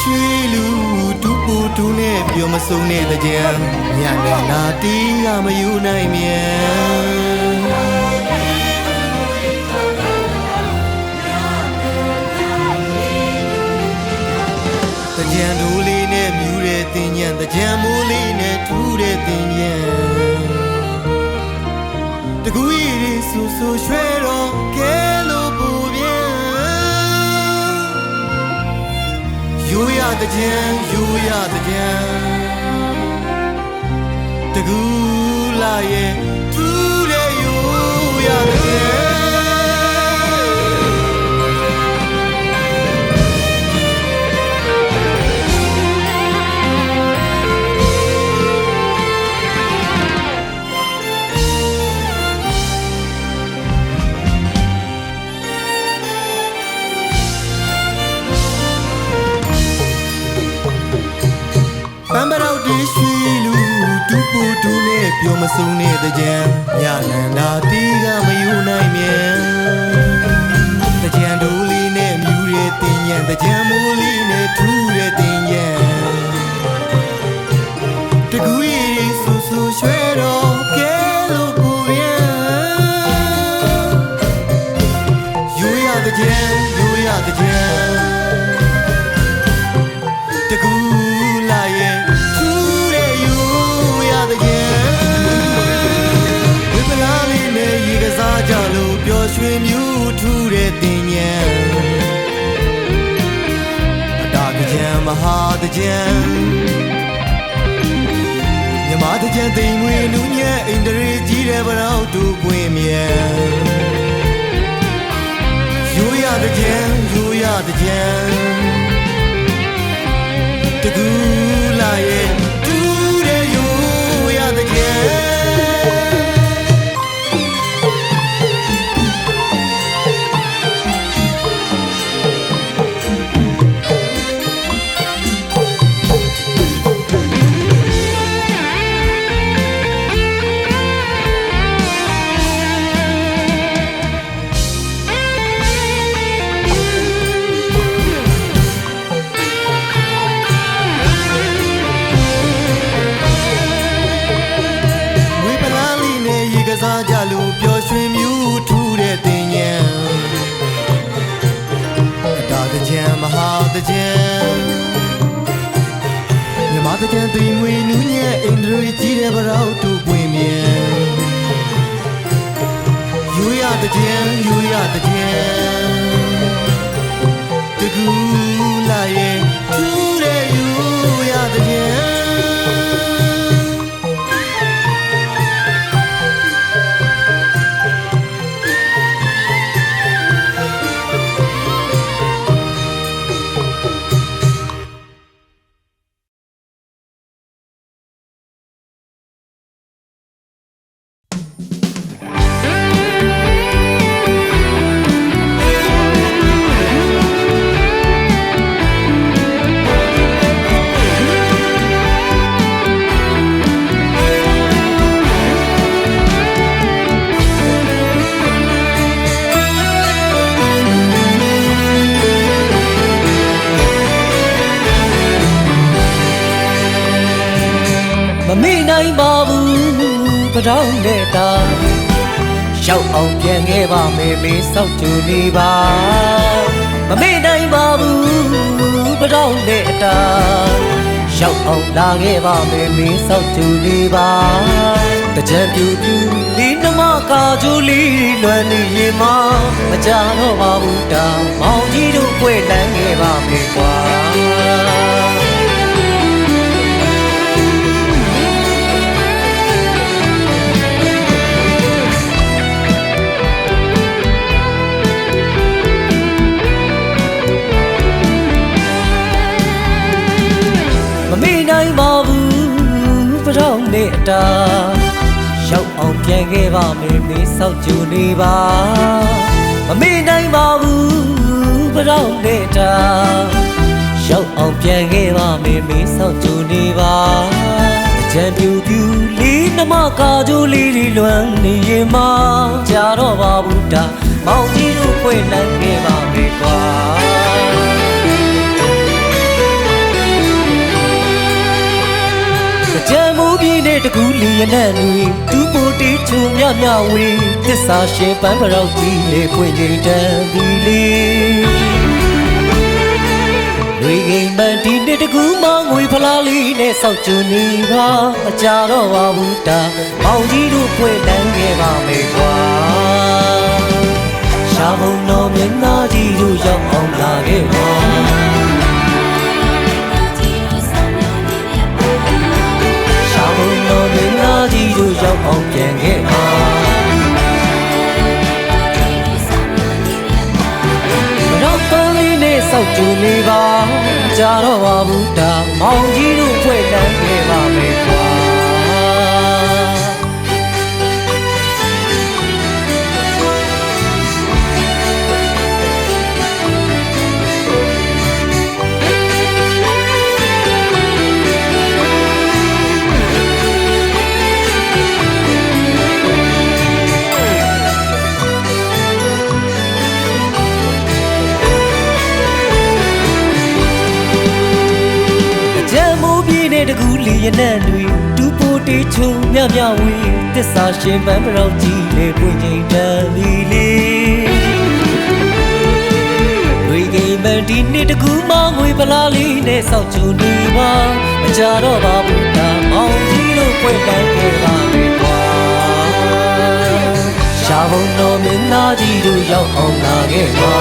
ရွှေလူတူပူတူနဲ့ပြောမစုံတဲ့ကြံညနဲ့နာတီးကမယူနိုင်မြန်တကြံဒူလေးနဲ့မြူတဲ့တင်ညံတကြံမိုးလေးနဲ့ထူးတဲ့တင်ညံတကူရီဆူဆူရွှဲတော့ ယူရတဲ့ကြံယူရတဲ့ကြံတကူလာရဲ့သူတဲ့ယူရတဲ့ကြံ ပူတူနဲ့ပြောမစုံတဲ့ကြံညနန္ဒာတီးကမယူနိုင်မြန်တကြံဒူလေးနဲ့မြူတဲ့တင်ညံတကြံမိုးလေးနဲ့ထူးတဲ့တင်ညံတကူရီဆူဆူရွှဲတော့ မဟာကြံမြမကြံတိမ်ငွေနူးညံ့အိန္ဒြေကြီးတဲ့ဗရောက်တူပွင့်မြန်ယူရတဲ့ကြံယူရတဲ့ကြံတကူလာရဲ့ မကြံတိမ်ငွေနူးညံ့အိန္ဒြေကြီးတဲ့ဗရောက်တူပွင့်မြန်ယူရတဲ့ကြံယူရတဲ့ကြံတကူလာရဲ့ ပြန်ခဲ့ပါမယ်မေးဆောက်ကြနေပါမမေ့နိုင်ပါဘူးပတောင်းတဲ့တာရောက်အောင်လာခဲ့ပါမယ်မေးဆောက်ကြနေပါတကြံပြူပြူလီနမကာဂျူလီလွမ်းနေရင်မမကြတော့ပါဘူးတာမောင်ကြီးတို့ပွဲလန်းခဲ့ပါမယ်ကွာ မမေ့နိုင်ပါဘူးပရောင်းနဲ့အတာရောက်အောင်ပြန်ခဲ့ပါမယ်မေးဆောက်ကြနေပါမမေ့နိုင်ပါဘူးပရောင်းနဲ့အတာရောက်အောင်ပြန်ခဲ့ပါမယ်မေးဆောက်ကြနေပါအကြံပြူပြူလေးနမကာကြိုးလေးတွေလွမ်းနေရင်မကြာတော့ပါဘူးတာမောင်ကြီးတို့ဖွင့်လန်းခဲ့ပါမယ်ကွာ တကူလီရနဲ့လူတူပိုတီချုံမြမြဝေးသစ္စာရှင်ပန်းပရောက်ကြီးလေဖွင့်ချိန်တန်ဒီလေးလူအိမ်မန်ဒီနေ့တကူမငွေဖလားလေးနဲ့စောက်ချူနေပါအကြတော့ပါဘူးတာမောင်ကြီးတို့ဖွင့်တန်းခဲ့ပါမယ်ကွာရှာမုံတော်မျက်နှာကြီးတို့ရောက်အောင်လာခဲ့ပါ ရှာမုံတော်မင်းသားကြီးတို့ရောက်အောင်ပြန်ခဲ့ပါမတော့ပန်းလေးနဲ့စောက်ကြနေပါကြတော့ပါဘူးတာမောင်ကြီးတို့ တဲ့တကူလီရနံ့တွေတူပိုတေချုံမြမြဝေးတစ္ဆာရှင်ပန်းမရောက်ကြီးလေပွင့်ချိန်တန်လီလေးဝေကိမန်ဒီနေ့တကူမငွေပလားလေးနဲ့စောက်ချုံနေပါမကြတော့ပါဘူးတာမောင်ကြီးတို့ဖွင့်ပန်းခဲ့ပါမယ်ကွာရှာဘုံတော်မင်းသားကြီးတို့ရောက်အောင်လာခဲ့ပါ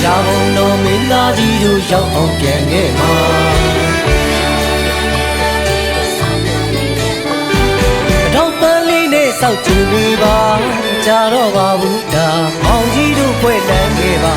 ရှာဘုံ တော်မင်းသားကြီးတို့ရောက်အောင်ပြန်ခဲ့မှာတော့ပန်းလေးနဲ့စောက်ကြည့်နေပါကြတော့ပါဘူးဒါမောင်ကြီးတို့ဖွဲ့လန်းခဲ့ပါ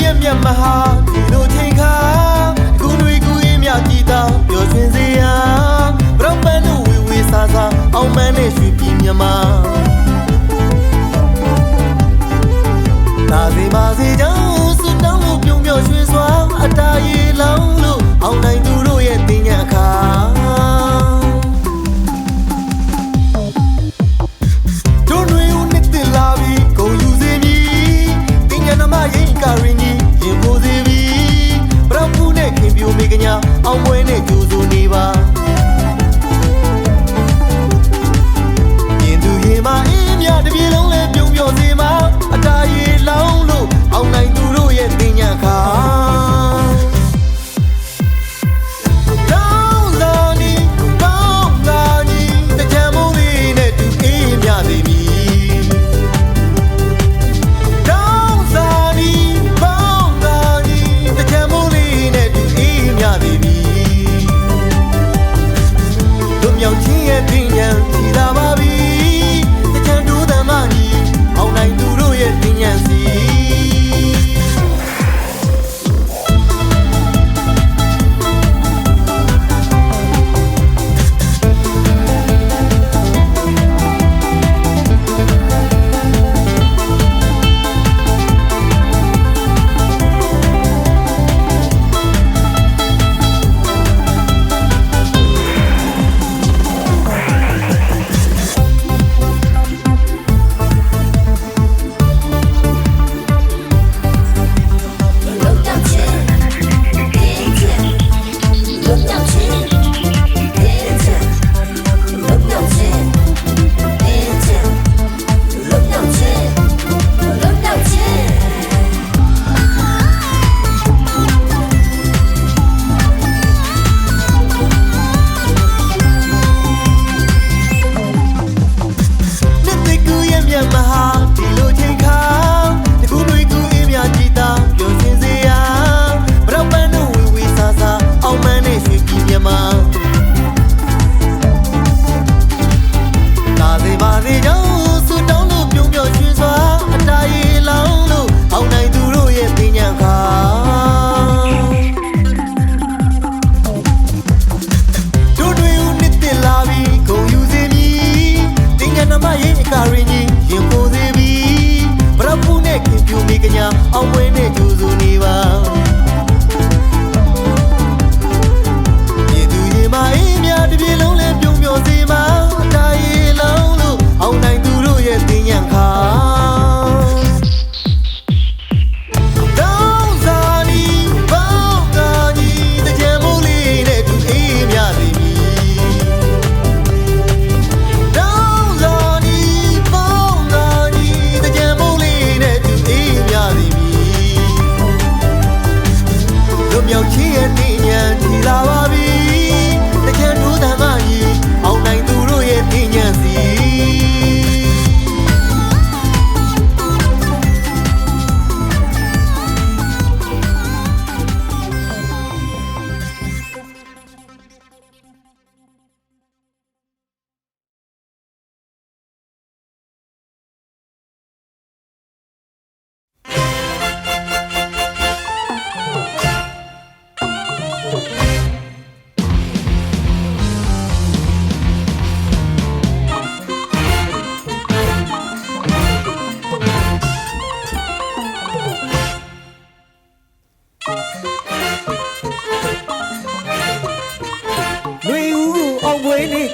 နှစ်သိကူရဲ့မျက်မဟာဒီလိုချိန်ခါကူတွေကူရဲ့မြကြည်တောင်ပျော်ရွှင်စေရဘရောပန်တို့ဝေဝေဆာဆာအောင်မန်းနဲ့ရွှေပြည်မြမလာစီမာစီကြောင့်စတောင်းလို့ပြုံးပျော်ရွှင်စွာအတားရီလောင်းလို့အောင်နိုင်သူတို့ မိကညာအောင်ပွဲနဲ့ကြိုး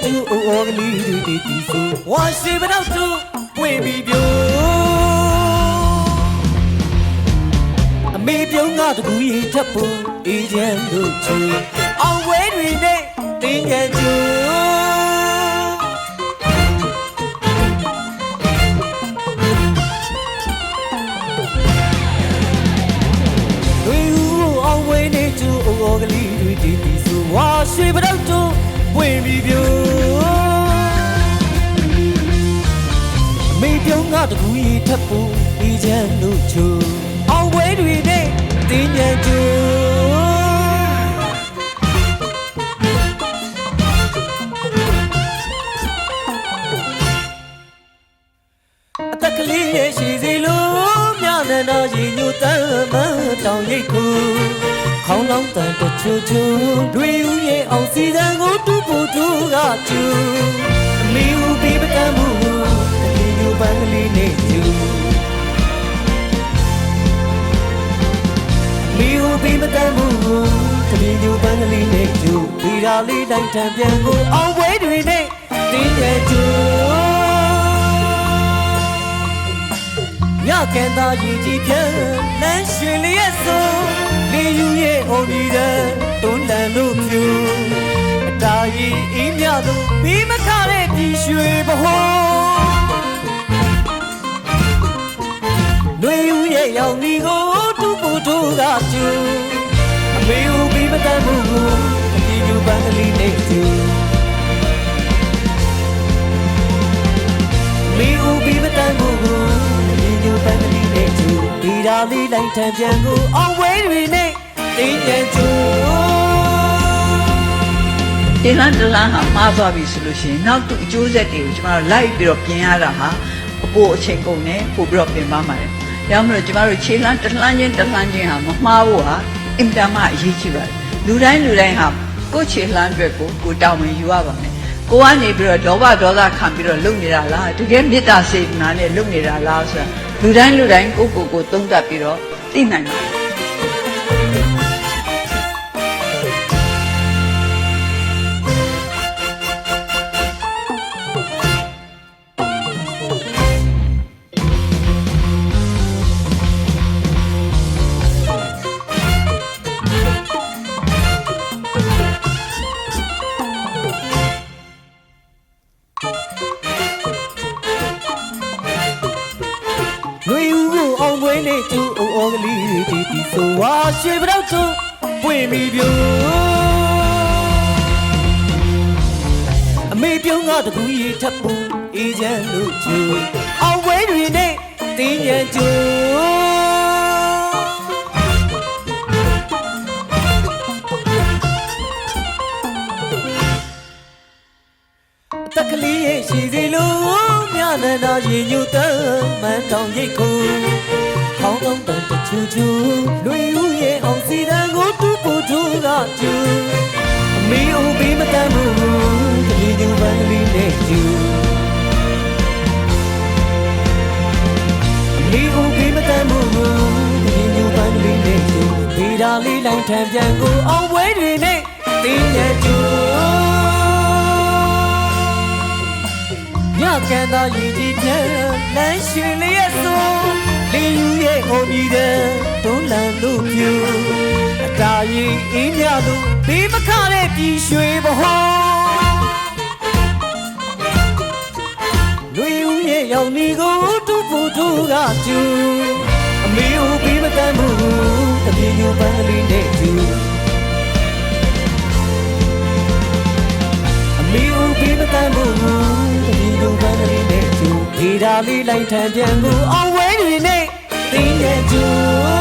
ကလေးတွေတည်တည်ဆိုဝါရှိမတော့သူဝင်ပြီးပြိုအမေပြုံးကတကူရီထပ်ဖို့အေဂျင့်တို့ချူအောင်ဝဲတွေနဲ့တင်းညံကျူတွေဟူအောင်ဝင်းနေသူအိုကလေးတွေတည်တည်ဆိုဝါရွှေပတော့တူဝင်ပြီးပြို ကတကူရီထပ်ဖို့ဒီချမ်းတို့ချူအောင်ဝဲတွေနဲ့တင်းညံကျူအတက်ကလေးရဲ့ရှိစီလို့မြနန္ဒာရင်ညူတမ်းမတောင်ရိတ်ခုခေါင်းလောင်းတန်တချူချူတွေဦးရဲ့အောင်စီတန်ကိုတူပူတူကချူ ရာလေးတိုင်းတံပြန်ကိုအောင်ပွဲတွေနဲ့တင်းရဲ့ချူညကန်သာရည်ကြည်ပြန်လမ်းရှင်လျက်ဆိုလေယူရဲ့အုံဒီတဲ့တွန်းလန်လို့ဖြူအတားရီအင်းမြလို့ပြီးမခတဲ့ပြည်ရွှေဘဟောຫນွေယူရဲ့ရောင်ဒီကိုတူပူတူကကျူအမေဦးပြီးမတတ်ဘူးအ ပြေယူပန်းကလေးနဲ့ကျူမီဦးပြီးမတန်ဘူးကိုဒီညိုပန်းကလေးနဲ့ကျူဒီရာလေးလိုက်ထံပြန်ကိုအောင်ဝဲတွေနဲ့တင်းကျန်ကျူတင်လန်းတလန်းဟာမှားသွားပြီဆိုလို့ရှိရင်နောက်သူအကျိုးဆက်တွေကိုကျမတို့လိုက်ပြီးတော့ပြင်ရတာဟာအပိုအချိန်ကုန်နဲ့ပို့ပြီးတော့ပြင်ပါမှာတယ်။ဒါမှမဟုတ်ကျမတို့ခြေလန်းတလန်းချင်းတလန်းချင်းဟာမမှားဖို့ဟာအင်တာမအရေးကြီးပါတယ်။လူတိုင်းလူတိုင်းဟာ ကိုယ့်ခြေလန်းအတွက်ကိုကိုယ်တောင်းဝင်ယူရပါမယ်။ကိုကနေပြီးတော့ဒေါဘဒေါသခံပြီးတော့လုပ်နေတာလားတကယ်မေတ္တာစေတနာနဲ့လုပ်နေတာလားဆိုတာလူတိုင်းလူတိုင်းကိုယ့်ကိုယ်ကိုသုံးသပ်ပြီးတော့သိနိုင်ပါတယ် င်ဝဲနဲ့ကျူအိုအော်ကလေးတီတီဆိုဝါရွှေပတော့ကျူပွင့်ပြီးပြိုအမေပြုံးကတကူရီထပ်ပူအေးချမ်းလို့ကျူအောင်ဝဲတွေနဲ့တင်းညံကျူတက်ကလေးရဲ့ရှိစီလို့ မြနန္ဒာရင်ညူတမ်းမန်တောင်ရိတ်ခုခေါင်းကောင်းတန်တချူချူလွေဦးရဲ့အောင်စီတန်ကိုတူပူထူကကျူအမေဦးပေးမတမ်းဘူးကလေးညူပန်းလေးနဲ့ကျူအမေဦးပေးမတမ်းဘူးကလေးညူပန်းလေးနဲ့ကျူဒီဓာလေးလိုက်ထံပြန်ကိုအောင်ပွဲတွေနဲ့တင်းရဲ့ကျူ ညကန်သာရည်ကြည်ပြန်လမ်းရှင်လျက်ဆိုလေယူရဲ့ဟိုမြည်တဲ့တွန်းလန်လို့ပြူအတားရင်အင်းမြလို့ဘေးမခတဲ့ပြည်ရွှေဘဟောလူယူရဲ့ရောင်ဒီကိုတူပူတူကကျူအမေဦးဘေးမတမ်းဘူးတပြေညူပန်းကလေးနဲ့ကျူအမီဦးပြီးမတန်ဘူးဒီ လိုပန်းကလေးနဲ့ကျူဒီဓာလေးလိုက်ထံပြန်ကိုအောင်ဝဲတွေနဲ့တင်းရဲ့ကျူ